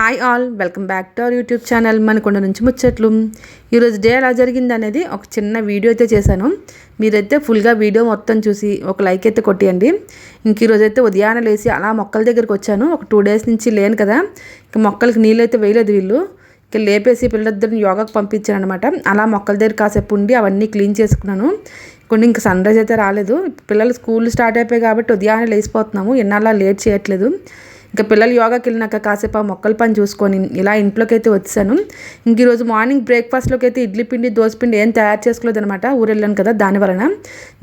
Hi all welcome back to our YouTube channel Manakonda నుంచి ముచ్చట్లు ఈరోజు డే ఎలా జరిగింది అనేది ఒక చిన్న వీడియో అయితే చేశాను. మీరైతే ఫుల్గా వీడియో మొత్తం చూసి ఒక లైక్ అయితే కొట్టేయండి. ఇంక ఈరోజు అయితే ఉదయాన్నే లేచి అలా మొక్కల దగ్గరికి వచ్చాను. ఒక టూ డేస్ నుంచి లేను కదా. ఇంక మొక్కలకి నీళ్ళు అయితే వేయలేదు వీళ్ళు. ఇక లేపేసి పిల్లలిద్దరిని యోగాకు పంపించాను అనమాట అలా మొక్కల దగ్గర కాసేపు ఉండి అవన్నీ క్లీన్ చేసుకున్నాను. కొన్ని ఇంక సన్ రైజ్ అయితే రాలేదు. పిల్లలు స్కూల్ స్టార్ట్ అయిపోయాయి కాబట్టి ఉదయాన్నే లేచిపోతున్నాము. ఎన్నాళ్ళ లేట్ చేయట్లేదు. ఇంకా పిల్లలు యోగాకి వెళ్ళినాక కాసేపు ఆ మొక్కల పని చూసుకొని ఇలా ఇంట్లోకి అయితే వచ్చాను. ఇంక ఈరోజు మార్నింగ్ బ్రేక్ఫాస్ట్లోకి అయితే ఇడ్లీ పిండి దోశ పిండి ఏం తయారు చేసుకోలేదు అనమాట ఊరు వెళ్ళాను కదా దాని వలన.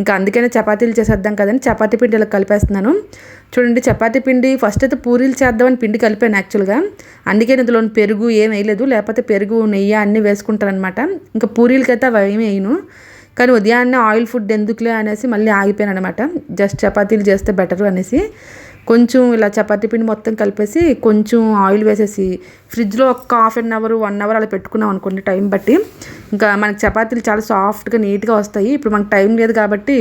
ఇంకా అందుకనే చపాతీలు చేసేద్దాం కదని చపాతీ పిండి ఇలా కలిపేస్తున్నాను. చూడండి చపాతీ పిండి ఫస్ట్ అయితే పూరీలు చేద్దామని పిండి కలిపాను యాక్చువల్గా. అందుకే ఇందులో పెరుగు ఏం వేయలేదు. లేకపోతే పెరుగు నెయ్యి అన్నీ వేసుకుంటారనమాట ఇంకా పూరీలకైతే అవి ఏమి వేయను. కానీ ఉదయాన్నే ఆయిల్ ఫుడ్ ఎందుకులే అనేసి మళ్ళీ ఆగిపోయాను అనమాట జస్ట్ చపాతీలు చేస్తే బెటర్ అనేసి. కొంచెం ఇలా చపాతీ పిండి మొత్తం కలిపేసి కొంచెం ఆయిల్ వేసేసి ఫ్రిడ్జ్లో ఒక half an hour one hour అలా పెట్టుకున్నాం అనుకోండి టైం బట్టి. ఇంకా మనకి చపాతీలు చాలా సాఫ్ట్గా నీట్గా వస్తాయి. ఇప్పుడు మనకు టైం లేదు కాబట్టి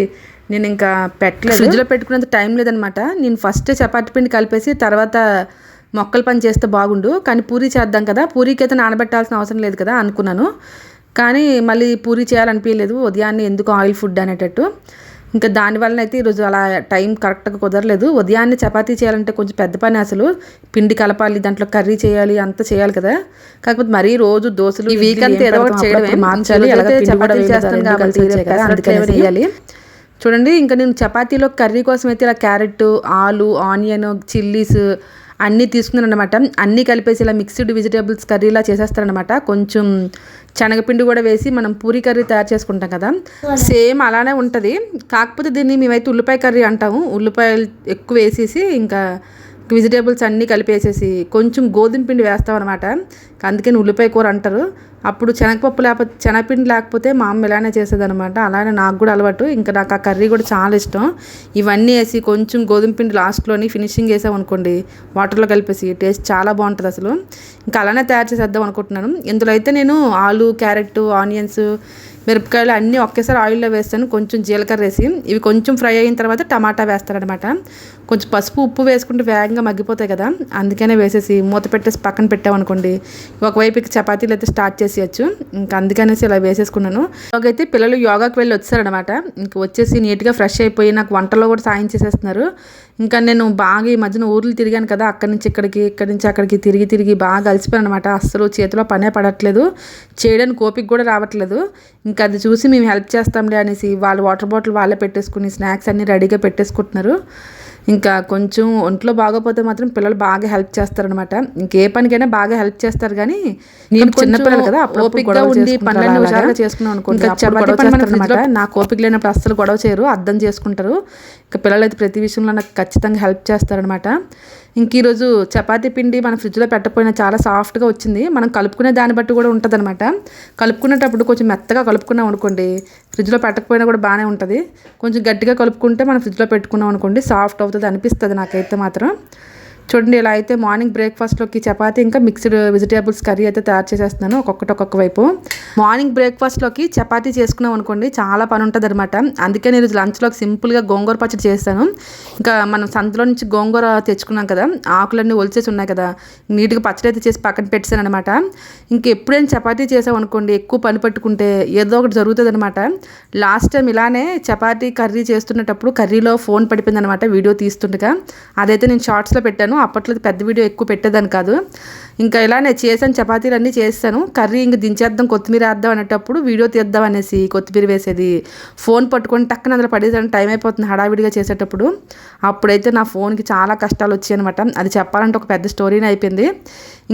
నేను ఇంకా పెట్టలేదు. ఫ్రిడ్జ్లో పెట్టుకునేంత టైం లేదనమాట. నేను ఫస్ట్ చపాతీ పిండి కలిపేసి తర్వాత మొక్కలు పని చేస్తే బాగుండు. కానీ పూరి చేద్దాం కదా. పూరీకి అయితే నానబెట్టాల్సిన అవసరం లేదు కదా అనుకున్నాను. కానీ మళ్ళీ పూరి చేయాలనిపించలేదు ఉదయాన్నే ఎందుకు ఆయిల్ ఫుడ్ అనేటట్టు. ఇంకా దానివల్ల అయితే ఈరోజు అలా టైం కరెక్ట్గా కుదరలేదు. ఉదయాన్నే చపాతీ చేయాలంటే కొంచెం పెద్ద పని అసలు. పిండి కలపాలి దాంట్లో కర్రీ చేయాలి అంతా చేయాలి కదా. కాకపోతే మరీ రోజు దోశలు ఈ వీక్ అంతా ఏదో ఒకటి చేయడమే. మార్చాలి చపాతీ చేస్తాను కాబట్టి చేయాలి చూడండి ఇంకా నేను చపాతీలో కర్రీ కోసం అయితే ఇలా క్యారెట్ ఆలు ఆనియన్ చిల్లీస్ అన్నీ తీసుకున్నాను అన్నీ కలిపేసి ఇలా మిక్స్డ్ వెజిటేబుల్స్ కర్రీలా చేసేస్తారనమాట. కొంచెం శనగపిండి కూడా వేసి మనం పూరి కర్రీ తయారు చేసుకుంటాం కదా. సేమ్ అలానే ఉంటుంది. కాకపోతే దీన్ని మేమైతే ఉల్లిపాయ కర్రీ అంటాము. ఉల్లిపాయలు ఎక్కువ వేసేసి ఇంకా వెజిటేబుల్స్ అన్నీ కలిపేసేసి కొంచెం గోధుమ పిండి వేస్తాం అనమాట అందుకని ఉల్లిపాయ కూర అంటారు. అప్పుడు శనగపప్పు లేకపోతే శనగపిండి లేకపోతే మా అమ్మ ఇలానే చేసేదనమాట అలానే నాకు కూడా అలవాటు. ఇంకా నాకు ఆ కర్రీ కూడా చాలా ఇష్టం. ఇవన్నీ వేసి కొంచెం గోధుమ పిండి లాస్ట్లోని ఫినిషింగ్ వేసామనుకోండి వాటర్లో కలిపేసి టేస్ట్ చాలా బాగుంటుంది అసలు. ఇంకా అలానే తయారు చేసేద్దాం అనుకుంటున్నాను. ఇందులో అయితే నేను ఆలు క్యారెట్ ఆనియన్స్ మిరపకాయలు అన్నీ ఒకేసారి ఆయిల్లో వేస్తాను. కొంచెం జీలకర్ర వేసి ఇవి కొంచెం ఫ్రై అయిన తర్వాత టమాటా వేస్తారనమాట కొంచెం పసుపు ఉప్పు వేసుకుంటే వేగంగా మగ్గిపోతాయి కదా అందుకనే వేసేసి మూత పెట్టేసి పక్కన పెట్టామనుకోండి ఒకవైపుకి చపాతీలు అయితే స్టార్ట్ చేసేయచ్చు. ఇంకా అందుకనేసి ఇలా వేసేసుకున్నాను. అయితే పిల్లలు యోగాకి వెళ్ళి వచ్చారనమాట ఇంకా వచ్చేసి నీట్గా ఫ్రెష్ అయిపోయి నాకు వంటలో కూడా సాయం చేసేస్తున్నారు. ఇంకా నేను బాగా ఈ మధ్యన ఊర్లు తిరిగాను కదా అక్కడి నుంచి ఇక్కడికి ఇక్కడి నుంచి అక్కడికి తిరిగి తిరిగి బాగా అలసిపోయాను అనమాట అస్సలు చేతిలో పనే పడట్లేదు. చేయడానికి ఓపిక కూడా రావట్లేదు. ఇంకా అది చూసి మేము హెల్ప్ చేస్తాంలే అనేసి వాళ్ళు వాటర్ బాటిల్ వాళ్ళే పెట్టేసుకుని స్నాక్స్ అన్నీ రెడీగా పెట్టేసుకుంటున్నారు. ఇంకా కొంచెం ఒంట్లో బాగోపోతే మాత్రం పిల్లలు బాగా హెల్ప్ చేస్తారనమాట. ఇంకే పనికైనా బాగా హెల్ప్ చేస్తారు కానీ నేను చిన్నపిల్లలు కదా ఓపికగా ఉండి పన్నెండు నిమిషాలుగా చేసుకున్నాం అనుకుంటా నాకు ఓపిక లేనప్పుడు అస్సలు గొడవ చేయరు అర్థం చేసుకుంటారు. ఇంకా పిల్లలు అయితే ప్రతి విషయంలో నాకు ఖచ్చితంగా హెల్ప్ చేస్తారనమాట ఇంక ఈరోజు చపాతీ పిండి మన ఫ్రిడ్జ్లో పెట్టకపోయినా చాలా సాఫ్ట్గా వచ్చింది. మనం కలుపుకునే దాన్ని బట్టి కూడా ఉంటుంది అనమాట కలుపుకునేటప్పుడు కొంచెం మెత్తగా కలుపుకున్నాం అనుకోండి ఫ్రిడ్జ్లో పెట్టకపోయినా కూడా బాగానే ఉంటుంది. కొంచెం గట్టిగా కలుపుకుంటే మనం ఫ్రిడ్జ్లో పెట్టుకున్నాం అనుకోండి సాఫ్ట్ అవుతుంది అనిపిస్తుంది నాకైతే మాత్రం. చూడండి ఇలా అయితే మార్నింగ్ బ్రేక్ఫాస్ట్లోకి చపాతీ ఇంకా మిక్స్డ్ వెజిటేబుల్స్ కర్రీ అయితే తయారు చేసేస్తున్నాను ఒక్కొక్కటి ఒక్కొక్క వైపు. మార్నింగ్ బ్రేక్ఫాస్ట్లోకి చపాతీ చేసుకున్నాం అనుకోండి చాలా పని ఉంటుంది అనమాట అందుకే నేను లంచ్లోకి సింపుల్గా గోంగూర పచ్చడి చేస్తాను. ఇంకా మనం సంతలో నుంచి గోంగూర తెచ్చుకున్నాం కదా ఆకులన్నీ ఒలిచేసి ఉన్నాయి కదా నీట్గా పచ్చడి అయితే చేసి పక్కన పెట్టాను అనమాట ఇంకా ఎప్పుడైనా చపాతీ చేసాం అనుకోండి ఎక్కువ పని పట్టుకుంటే ఏదో ఒకటి జరుగుతుంది అనమాట లాస్ట్ టైం ఇలానే చపాతీ కర్రీ చేస్తున్నప్పుడు కర్రీలో ఫోన్ పడిపోయింది అనమాట వీడియో తీస్తుండగా. అదైతే నేను షార్ట్స్లో పెట్టాను అప్పట్లో పెద్ద వీడియో ఎక్కువ పెట్టేదాన్ని కాదు. ఇంకా ఇలా నేను చేశాను చపాతీలు అన్నీ చేస్తాను. కర్రీ ఇంక దించేద్దాం కొత్తిమీర వేద్దాం అనేటప్పుడు వీడియో తీద్దాం అనేసి కొత్తిమీర వేసేది. ఫోన్ పట్టుకొని టక్కన అందులో పడేసాను టైం అయిపోతుంది హడావిడిగా చేసేటప్పుడు. అప్పుడైతే నా ఫోన్కి చాలా కష్టాలు వచ్చాయి అనమాట అది చెప్పాలంటే ఒక పెద్ద స్టోరీనే అయిపోయింది.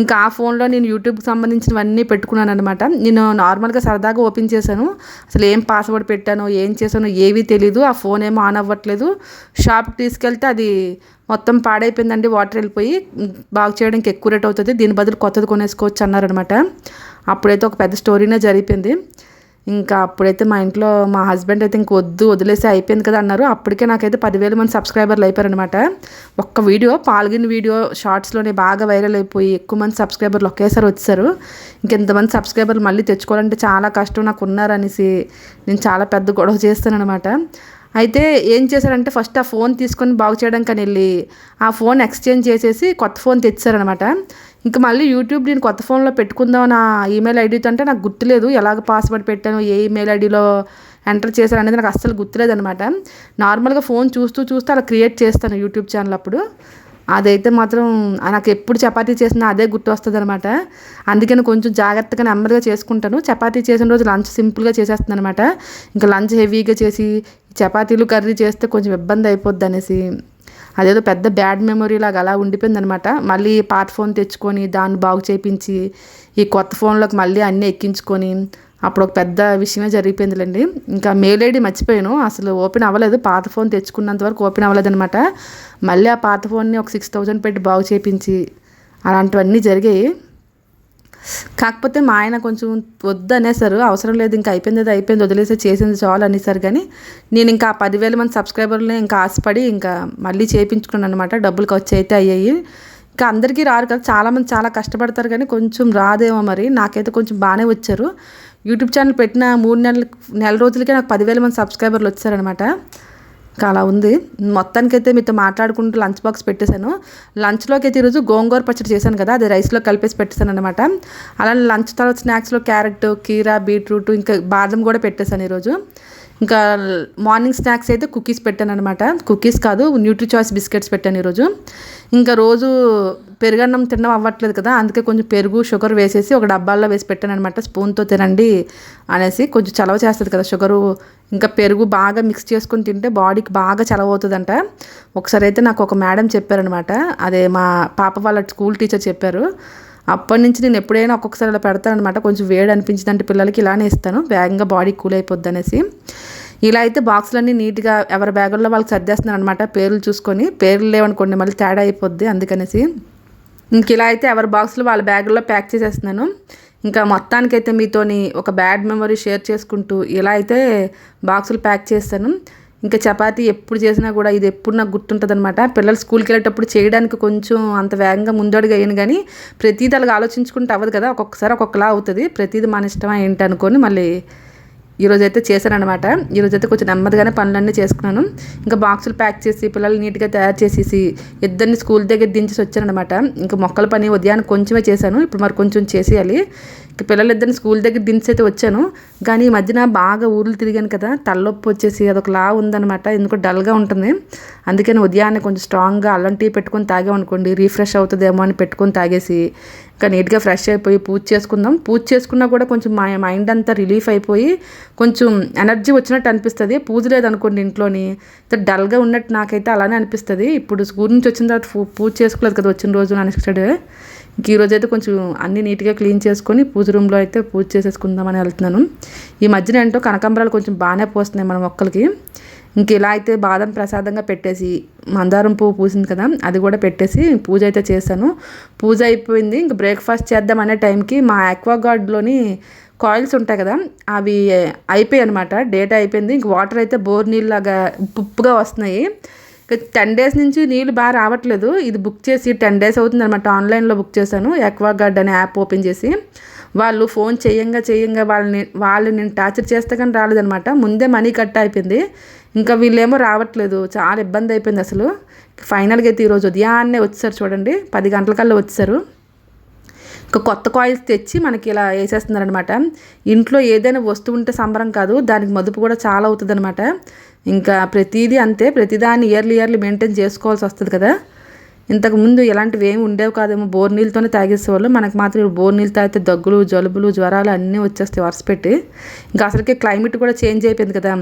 ఇంకా ఆ ఫోన్లో నేను యూట్యూబ్కి సంబంధించినవన్నీ పెట్టుకున్నాను అనమాట నేను నార్మల్గా సరదాగా ఓపెన్ చేశాను. అసలు ఏం పాస్వర్డ్ పెట్టాను ఏం చేశానో ఏవీ తెలీదు. ఆ ఫోన్ ఏమో ఆన్ అవ్వట్లేదు. షాప్కి తీసుకెళ్తే అది మొత్తం పాడైపోయిందండి. వాటర్ వెళ్ళిపోయి బాగు చేయడానికి ఎక్కువ రేట్ అవుతుంది. దీని బదులు కొత్తది కొనేసుకోవచ్చు అన్నారనమాట అప్పుడైతే ఒక పెద్ద స్టోరీనే జరిగిపోయింది. ఇంకా అప్పుడైతే మా ఇంట్లో మా హస్బెండ్ అయితే ఇంక వద్దు వదిలేసి అయిపోయింది కదా అన్నారు. అప్పటికే నాకైతే పదివేల మంది సబ్స్క్రైబర్లు అయిపోయారనమాట ఒక్క వీడియో పాల్గొని వీడియో షార్ట్స్లోనే బాగా వైరల్ అయిపోయి ఎక్కువ మంది సబ్స్క్రైబర్లు ఒకేసారి వచ్చారు ఇంకెంతమంది సబ్స్క్రైబర్లు మళ్ళీ తెచ్చుకోవాలంటే చాలా కష్టం నాకు ఉన్నారనేసి నేను చాలా పెద్ద గొడవ చేస్తాను అనమాట అయితే ఏం చేశారంటే ఫస్ట్ ఆ ఫోన్ తీసుకొని బాగు చేయడానికి అని వెళ్ళి ఆ ఫోన్ ఎక్స్చేంజ్ చేసేసి కొత్త ఫోన్ తెచ్చారనమాట ఇంకా మళ్ళీ యూట్యూబ్ నేను కొత్త ఫోన్లో పెట్టుకుందాం నా ఈమెయిల్ ఐడితో అంటే నాకు గుర్తులేదు ఎలాగ పాస్వర్డ్ పెట్టాను ఏ ఈమెయిల్ ఐడిలో ఎంటర్ చేశాను అనేది నాకు అస్సలు గుర్తులేదనమాట. నార్మల్గా ఫోన్ చూస్తూ చూస్తూ అలా క్రియేట్ చేస్తాను యూట్యూబ్ ఛానల్ అప్పుడు. అదైతే మాత్రం నాకు ఎప్పుడు చపాతీ చేసినా అదే గుర్తు వస్తుంది అనమాట అందుకని కొంచెం జాగ్రత్తగా నెమ్మదిగా చేసుకుంటాను. చపాతీ చేసిన రోజు లంచ్ సింపుల్గా చేసేస్తాను అనమాట ఇంకా లంచ్ హెవీగా చేసి చపాతీలు కర్రీ చేస్తే కొంచెం ఇబ్బంది అయిపోద్ది అనేసి. అదేదో పెద్ద బ్యాడ్ మెమొరీ లాగా అలా ఉండిపోయింది అనమాట మళ్ళీ పాత ఫోన్ తెచ్చుకొని దాన్ని బాగు చేయించి ఈ కొత్త ఫోన్లోకి మళ్ళీ అన్నీ ఎక్కించుకొని అప్పుడు ఒక పెద్ద విషయమే జరిగిపోయిందిలేండి. ఇంకా మెయిల్ ఐడి మర్చిపోయాను. అసలు ఓపెన్ అవ్వలేదు. పాత ఫోన్ తెచ్చుకున్నంత వరకు ఓపెన్ అవ్వలేదనమాట మళ్ళీ ఆ పాత ఫోన్ని ఒక సిక్స్ థౌజండ్ పెట్టి బాగు చేయించి అలాంటివన్నీ జరిగాయి. కాకపోతే మా ఆయన కొంచెం వద్దు అనేసారు అవసరం లేదు. ఇంకా అయిపోయింది అది అయిపోయింది. వదిలేసి చేసింది చాలు అనేసారు కానీ నేను ఇంకా పదివేల మంది సబ్స్క్రైబర్లు ఇంకా ఆశపడి ఇంకా మళ్ళీ చేయించుకున్నాను అనమాట డబ్బులు ఖర్చు అయితే అయ్యాయి. ఇంకా అందరికీ రారు కదా. చాలామంది చాలా కష్టపడతారు కానీ కొంచెం రాదేమో మరి. నాకైతే కొంచెం బాగానే వచ్చారు. యూట్యూబ్ ఛానల్ పెట్టిన మూడు నెలల నెల రోజులకే నాకు పదివేల మంది సబ్స్క్రైబర్లు వచ్చారనమాట ఇంకా అలా ఉంది. మొత్తానికైతే మీతో మాట్లాడుకుంటూ లంచ్ బాక్స్ పెట్టేశాను. లంచ్లోకి అయితే ఈరోజు గోంగూర పచ్చడి చేశాను కదా అది రైస్లో కలిపేసి పెట్టేశాను అనమాట అలానే లంచ్ తర్వాత స్నాక్స్లో క్యారెట్ కీరా బీట్రూట్ ఇంకా బాదం కూడా పెట్టేశాను ఈరోజు. ఇంకా మార్నింగ్ స్నాక్స్ అయితే కుకీస్ పెట్టాను అనమాట కుకీస్ కాదు న్యూట్రీ చాయిస్ బిస్కెట్స్ పెట్టాను ఈరోజు. ఇంకా రోజు పెరుగన్నం తినడం అవ్వట్లేదు కదా అందుకే కొంచెం పెరుగు షుగర్ వేసేసి ఒక డబ్బాల్లో వేసి పెట్టాను అనమాట స్పూన్తో తినండి అనేసి కొంచెం చలవ చేస్తుంది కదా షుగరు. ఇంకా పెరుగు బాగా మిక్స్ చేసుకొని తింటే బాడీకి బాగా చలవ అవుతుందంట. ఒకసారి అయితే నాకు ఒక మేడం చెప్పారనమాట అదే మా పాప వాళ్ళ స్కూల్ టీచర్ చెప్పారు. అప్పటి నుంచి నేను ఎప్పుడైనా ఒక్కొక్కసారి అలా పెడతాను అనమాట కొంచెం వేడి అనిపించిందంటే పిల్లలకి ఇలానే ఇస్తాను. వేగంగా బాడీ కూల్ అయిపోద్ది అనేసి. ఇలా అయితే బాక్సులన్నీ నీట్గా ఎవరి బ్యాగుల్లో వాళ్ళకి సర్దేస్తున్నాను అనమాట పేర్లు చూసుకొని. పేర్లు లేవనుకోండి మళ్ళీ తేడా అయిపోద్ది అందుకనేసి. ఇంక ఇలా అయితే ఎవరి బాక్స్లో వాళ్ళ బ్యాగుల్లో ప్యాక్ చేసేస్తున్నాను. ఇంకా మొత్తానికైతే మీతోని ఒక బ్యాడ్ మెమరీ షేర్ చేసుకుంటూ ఇలా అయితే బాక్సులు ప్యాక్ చేస్తాను. ఇంకా చపాతీ ఎప్పుడు చేసినా కూడా ఇది ఎప్పుడు నాకు గుర్తుంటుంది అనమాట పిల్లలు స్కూల్కి వెళ్ళేటప్పుడు చేయడానికి కొంచెం అంత వేగంగా ముందడుగు అయ్యాను కానీ ప్రతిదీ అలాగ ఆలోచించుకుంటే అవ్వదు కదా ఒక్కొక్కసారి ఒక్కొక్కలా అవుతుంది. ప్రతిదీ మన ఇష్టమా ఏంటి అనుకొని మళ్ళీ ఈరోజు అయితే చేశానమాట ఈరోజు అయితే కొంచెం నెమ్మదిగానే పనులన్నీ చేసుకున్నాను. ఇంకా బాక్సులు ప్యాక్ చేసి పిల్లలు నీట్గా తయారు చేసేసి ఇద్దరిని స్కూల్ దగ్గర దించేసి వచ్చానమాట ఇంకా మొక్కల పని ఉదయాన్ని కొంచెమే చేశాను. ఇప్పుడు మరి కొంచెం చేసేయాలి. పిల్లలిద్దరిని స్కూల్ దగ్గర దించైతే వచ్చాను. కానీ ఈ మధ్యన బాగా ఊర్లు తిరిగాను కదా తలనొప్పి వచ్చేసి అదొక లా ఉందనమాట ఎందుకు డల్గా ఉంటుంది. అందుకని ఉదయాన్నే కొంచెం స్ట్రాంగ్గా అల్లం టీ పెట్టుకొని తాగామనుకోండి రీఫ్రెష్ అవుతుందేమో అని పెట్టుకొని తాగేసి ఇంకా నీట్గా ఫ్రెష్ అయిపోయి పూజ చేసుకుందాం. పూజ చేసుకున్నా కూడా కొంచెం మా మైండ్ అంతా రిలీఫ్ అయిపోయి కొంచెం ఎనర్జీ వచ్చినట్టు అనిపిస్తుంది. పూజ లేదనుకోండి ఇంట్లోని డల్గా ఉన్నట్టు నాకైతే అలానే అనిపిస్తుంది. ఇప్పుడు స్కూల్ నుంచి వచ్చిన తర్వాత పూజ చేసుకోలేదు కదా వచ్చిన రోజు అన్ఎక్స్పెక్టెడ్ ఇంక ఈరోజు అయితే కొంచెం అన్ని నీట్గా క్లీన్ చేసుకొని పూజ రూమ్లో అయితే పూజ చేసేసుకుందామని వెళ్తున్నాను. ఈ మధ్యన ఏంటో కనకాంబరాలు కొంచెం బాగానే పోస్తున్నాయి మన మొక్కలకి. ఇంక ఇలా అయితే బాదం ప్రసాదంగా పెట్టేసి మందారం పువ్వు పూసింది కదా అది కూడా పెట్టేసి పూజ అయితే చేశాను. పూజ అయిపోయింది. ఇంక బ్రేక్ఫాస్ట్ చేద్దాం అనే టైంకి మా ఆక్వాగార్డ్లోని కాయిల్స్ ఉంటాయి కదా అవి అయిపోయాయి అనమాట డేటా అయిపోయింది. ఇంక వాటర్ అయితే బోర్ నీళ్ళలాగా ఉప్పుగా వస్తున్నాయి. టెన్ డేస్ నుంచి నీళ్ళు బాగా రావట్లేదు. ఇది బుక్ చేసి టెన్ డేస్ అవుతుంది అనమాట ఆన్లైన్లో బుక్ చేశాను. గార్డ్ అనే యాప్ ఓపెన్ చేసి. వాళ్ళు ఫోన్ చేయంగా చేయంగా వాళ్ళని వాళ్ళు నేను టార్చర్ చేస్తే కానీ రాలేదనమాట ముందే మనీ కట్ అయిపోయింది. ఇంకా వీళ్ళేమో రావట్లేదు. చాలా ఇబ్బంది అయిపోయింది అసలు. ఫైనల్గా అయితే ఈరోజు ఉదయాన్నే వచ్చారు చూడండి. పది గంటలకల్లా వచ్చారు. ఇంకా కొత్త కాయిల్స్ తెచ్చి మనకి ఇలా వేసేస్తున్నారనమాట ఇంట్లో ఏదైనా వస్తువు ఉంటే సంబరం కాదు. దానికి మదుపు కూడా చాలా అవుతుందన్నమాట. ఇంకా ప్రతిదీ అంతే. ప్రతిదాన్ని ఇయర్లీ ఇయర్లీ మెయింటైన్ చేసుకోవాల్సి వస్తుంది కదా. ఇంతకుముందు ఇలాంటివి ఏమి ఉండేవి కాదేమో బోర్ నీళ్ళతోనే తాగేసేవాళ్ళు. మనకు మాత్రం బోర్ నీళ్ళు తాగితే దగ్గులు జలుబులు జ్వరాలు అన్నీ వచ్చేస్తాయి వరుస పెట్టి. ఇంకా అసలుకే క్లైమేట్ కూడా చేంజ్ అయిపోయింది కదా.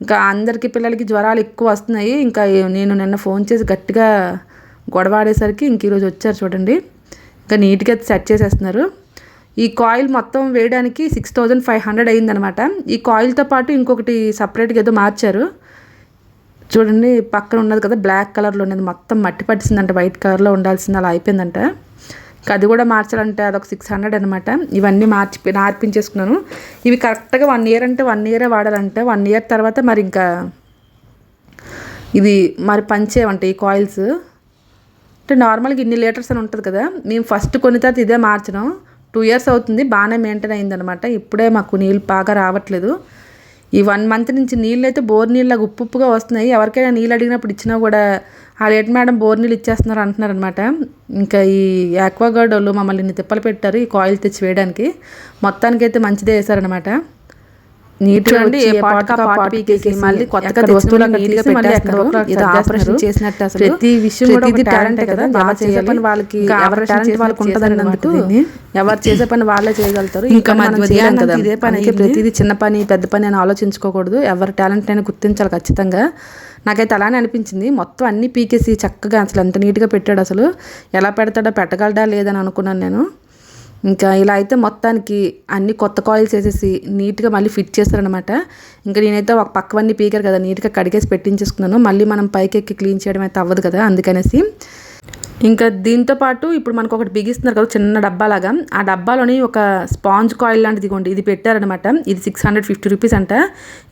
ఇంకా అందరికీ పిల్లలకి జ్వరాలు ఎక్కువ వస్తున్నాయి. ఇంకా నేను నిన్న ఫోన్ చేసి గట్టిగా గొడవ ఆడేసరికి ఇంక ఈరోజు వచ్చారు చూడండి. ఇంకా నీట్గా సెట్ చేసేస్తున్నారు. ఈ కాయిల్ మొత్తం వేయడానికి సిక్స్ థౌజండ్ ఫైవ్ హండ్రెడ్ అయిందనమాట. ఈ కాయిల్తో పాటు ఇంకొకటి సపరేట్గా ఏదో మార్చారు. చూడండి పక్కన ఉన్నది కదా బ్లాక్ కలర్లో ఉన్నది. మొత్తం మట్టి పట్టిసిందంట వైట్ కలర్లో ఉండాల్సింది అలా అయిపోయిందంట. అది కూడా మార్చాలంటే అదొక సిక్స్ హండ్రెడ్ అనమాట ఇవన్నీ మార్చి మార్పించేసుకున్నాను ఇవి కరెక్ట్గా వన్ ఇయర్ అంటే వన్ ఇయరే వాడాలంటే. వన్ ఇయర్ తర్వాత మరి ఇంకా ఇది మరి పంచేవంట ఈ కాయిల్స్ అంటే నార్మల్గా ఇన్ని లీటర్స్ అని ఉంటుంది కదా మేము ఫస్ట్ కొన్ని తర్వాత ఇదే మార్చడం. టూ ఇయర్స్ అవుతుంది బాగానే మెయింటైన్ అయిందనమాట ఇప్పుడే మాకు నీళ్ళు బాగా రావట్లేదు. ఈ వన్ మంత్ నుంచి నీళ్ళు అయితే బోర్ నీళ్ళగా ఉప్పు ఉప్పుగా వస్తున్నాయి. ఎవరికైనా నీళ్ళు అడిగినప్పుడు ఇచ్చినా కూడా ఆ లేట్ మేడం బోర్ నీళ్ళు ఇచ్చేస్తున్నారు అంటున్నారు అనమాట ఇంకా ఈ ఆక్వాగార్డ్ వాళ్ళు మమ్మల్ని ఇన్ని తిప్పలు పెట్టారు ఈ కాయిల్ తెచ్చి వేయడానికి. మొత్తానికైతే మంచిదే వేశారనమాట నీట్గా అండి ఏ పాట్ పాట్ పీకేసి మళ్ళీ కొత్తగా వస్తువులు నీట్గా ఎక్కడ ఏదో ఆపరేషన్ చేసినట్టు అసలు ప్రతి విషయం కూడా ఇది టాలెంట్ కదా బాగా చేసే పని వాళ్ళకి ఎవరి టాలెంట్ వాళ్ళకి ఉంటుందని అందుకు ఎవరు చేసే పని వాళ్ళే చేయగలుగుతారు. ఇంకా మధ్య కదా ఇదే పని అయితే ప్రతిదీ చిన్న పని పెద్ద పని అని ఆలోచించుకోకూడదు. ఎవరి టాలెంట్ అయినా గుర్తించాలి ఖచ్చితంగా. నాకైతే అలానే అనిపించింది. మొత్తం అన్ని పీకేసి చక్కగా అసలు ఎంత నీట్గా పెట్టాడు అసలు. ఎలా పెడతాడో పెట్టగలడా లేదని అనుకున్నాను నేను. ఇంకా ఇలా అయితే మొత్తానికి అన్ని కొత్త కాయిల్స్ వేసేసి నీట్గా మళ్ళీ ఫిట్ చేస్తారనమాట ఇంకా నేనైతే ఒక పక్కవన్నీ పీకారు కదా నీట్గా కడిగేసి పెట్టించేసుకున్నాను. మళ్ళీ మనం పైకెక్కి క్లీన్ చేయడం అయితే అవ్వదు కదా అందుకనేసి. ఇంకా దీంతో పాటు ఇప్పుడు మనకు ఒకటి బిగిస్తున్నారు కదా చిన్న డబ్బాలాగా. ఆ డబ్బాలోని ఒక స్పాంజ్ కాయిల్ లాంటిది కొండి ఇది పెట్టారనమాట ఇది సిక్స్ హండ్రెడ్ ఫిఫ్టీ రూపీస్ అంట.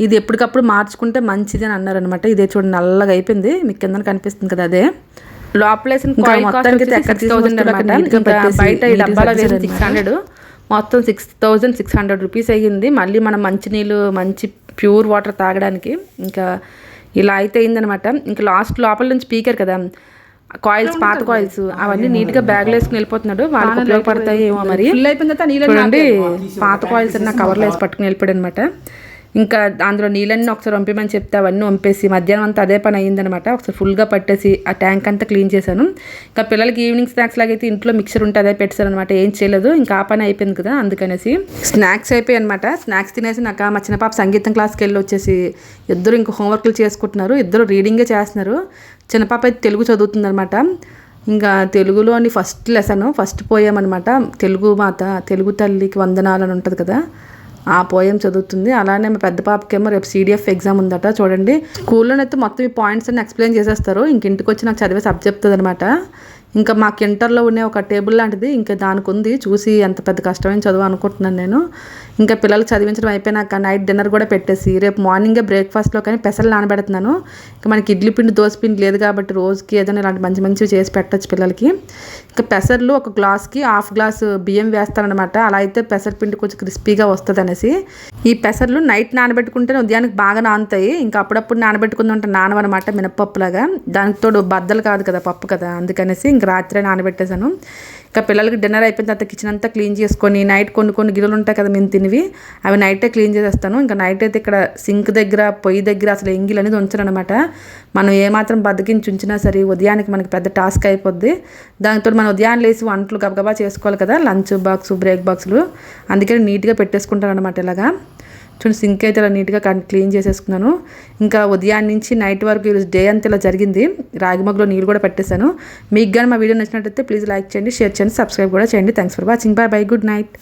ఇది ఎప్పటికప్పుడు మార్చుకుంటే మంచిది అని అన్నారనమాట ఇదే చూడండి నల్లగా అయిపోయింది. మీకు కింద కనిపిస్తుంది కదా అదే. లోపల వేసిన కాయిల్ థౌసండ్ బయట ఈ డబ్బాలో వేసిన సిక్స్ హండ్రెడ్ మొత్తం six thousand six hundred rupees అయ్యింది. మళ్ళీ మనం మంచినీళ్ళు మంచి ప్యూర్ వాటర్ తాగడానికి ఇంకా ఇలా అయితే అయిందనమాట ఇంకా లాస్ట్ లోపల నుంచి స్పీకర్ కదా. కాయిల్స్ పాత కాయిల్స్ అవన్నీ నీట్గా బ్యాగ్లో వేసుకుని వెళ్ళిపోతున్నాడు. వాళ్ళకి ఉపయోగపడతాయి ఏమో మరి. చూడండి పాత కాయిల్స్ అన్న కవర్లో వేసి పట్టుకుని వెళ్ళిపోయాడు అనమాట ఇంకా అందులో నీళ్ళన్నీ ఒకసారి వంపేమని చెప్తే అవన్నీ వంపేసి మధ్యాహ్నం అంతా అదే పని అయ్యిందనమాట ఒకసారి ఫుల్గా పట్టేసి ఆ ట్యాంక్ అంతా క్లీన్ చేశాను. ఇంకా పిల్లలకి ఈవినింగ్ స్నాక్స్ లాగైతే ఇంట్లో మిక్సర్ ఉంటే అదే పెట్టారు అనమాట ఏం చేయలేదు. ఇంకా ఆ పని అయిపోయింది కదా అందుకనేసి. స్నాక్స్ అయిపోయాయి అనమాట స్నాక్స్ తినేసి నాకు మా చిన్న పాప సంగీతం క్లాస్కి వెళ్ళి వచ్చేసి ఇద్దరు ఇంకా హోంవర్క్లు చేసుకుంటున్నారు. ఇద్దరు రీడింగే చేస్తున్నారు. చిన్న పాప అయితే తెలుగు చదువుతుంది అనమాట ఇంకా తెలుగులోని ఫస్ట్ లెసన్ ఫస్ట్ పోయామన్నమాట తెలుగు మాత తెలుగు తల్లికి వందనాలు అని ఉంటుంది కదా. ఆ పోయం చదువుతుంది. అలానే మా పెద్ద పాపకేమో రేపు సీడీఎఫ్ ఎగ్జామ్ ఉందట. చూడండి. స్కూల్లోనైతే మొత్తం ఈ పాయింట్స్ అన్ని ఎక్స్ప్లెయిన్ చేసేస్తారు. ఇంక ఇంటికి వచ్చి నాకు చదివే సబ్జెక్ట్ అనమాట ఇంకా మాకు ఇంటర్లో ఉండే ఒక టేబుల్ లాంటిది ఇంకా దానికి ఉంది. చూసి ఎంత పెద్ద కష్టమైన చదువు అనుకుంటున్నాను నేను. ఇంకా పిల్లలు చదివించడం అయిపోయినాక నైట్ డిన్నర్ కూడా పెట్టేసి రేపు మార్నింగే బ్రేక్ఫాస్ట్లో కానీ పెసలు నానబెడుతున్నాను. ఇంకా మనకి ఇడ్లీ పిండి దోశ పిండి లేదు కాబట్టి రోజుకి ఏదైనా ఇలాంటి మంచి మంచివి చేసి పెట్టచ్చు పిల్లలకి. ఇంకా పెసర్లు ఒక గ్లాస్కి హాఫ్ గ్లాస్ బియ్యం వేస్తారనమాట అలా అయితే పెసర పిండి కొంచెం క్రిస్పీగా వస్తుంది అనేసి ఈ పెసర్లు నైట్ నానబెట్టుకుంటే ఉదయానికి బాగా నానుతాయి. ఇంకా అప్పుడప్పుడు నానబెట్టుకుందంటే నానవనమాట మినపప్పులాగా దానికి తోడు బద్దలు కాదు కదా పప్పు కదా అందుకనేసి ఇంకా రాత్రి నానబెట్టేశాను. ఇంకా పిల్లలకి డిన్నర్ అయిపోయిన తర్వాత కిచెన్ అంతా క్లీన్ చేసుకొని నైట్ కొన్ని కొన్ని గిన్నెలు ఉంటాయి కదా మేము తినివి అవి నైటే క్లీన్ చేసేస్తాను. ఇంకా నైట్ అయితే ఇక్కడ సింక్ దగ్గర పొయ్యి దగ్గర అసలు ఎంగిల్ అనేది ఉంచనమాట మనం ఏమాత్రం బతికించి ఉంచినా సరే ఉదయానికి మనకి పెద్ద టాస్క్ అయిపోద్ది. దాంతో మనం ఉదయాన్నే లేసి వంటలు గబగబా చేసుకోవాలి కదా లంచ్ బాక్స్ బ్రేక్ బాక్సులు అందుకని నీట్గా పెట్టేసుకుంటాను అనమాట ఇలాగా. చూడండి సింక్ అయితే ఇలా నీట్గా క్లీన్ చేసేసుకున్నాను. ఇంకా ఉదయాన్నే నుంచి నైట్ వరకు ఈరోజు డే అంతా ఇలా జరిగింది. రాగిమగ్లో నీళ్ళు కూడా పెట్టేశాను. మీకు కానీ మా వీడియో నచ్చినట్టయితే ప్లీజ్ లైక్ చేయండి షేర్ చేయండి సబ్స్క్రైబ్ కూడా చేయండి. Thanks for watching. Bye bye good night.